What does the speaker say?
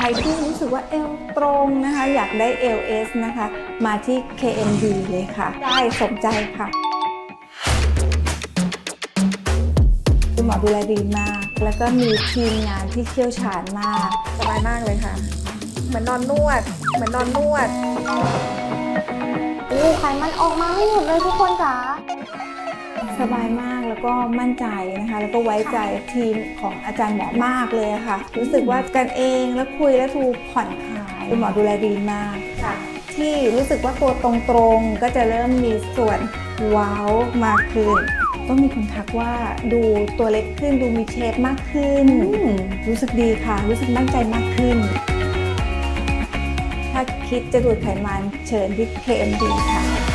ครที่รู้สึกว่าเอวตรงนะคะ อยากได้ LS นะคะ มาที่ KMD เลยค่ะ ได้สมใจค่ะคุณหมอดูแลดีมาก แล้วก็มีทีมงานที่เชี่ยวชาญมาก สบายมากเลยค่ะ เหมือนนอนนวด เหมือนนอนนวดโอ้ไขมันออกมาไม่หมดเลยทุกคนจ๋า สบายมากแล้วก็มั่นใจนะคะ แล้วก็ไว้ใจทีมของอาจารย์หมอมากเลยอะค่ะ รู้สึกว่ากันเองแล้วคุยแล้วทูผ่อนคลายคุณหมอดูแลดีมากค่ะที่รู้สึกว่าตัวตรงๆก็จะเริ่มมีส่วนว้าวมากขึ้นต้องมีคนทักว่าดูตัวเล็กขึ้นดูมีเชฟมากขึ้น รู้สึกดีค่ะ รู้สึกมั่นใจมากขึ้น ถ้าคิดจะดูดไขมันเชิญที่ KMD ค่ะ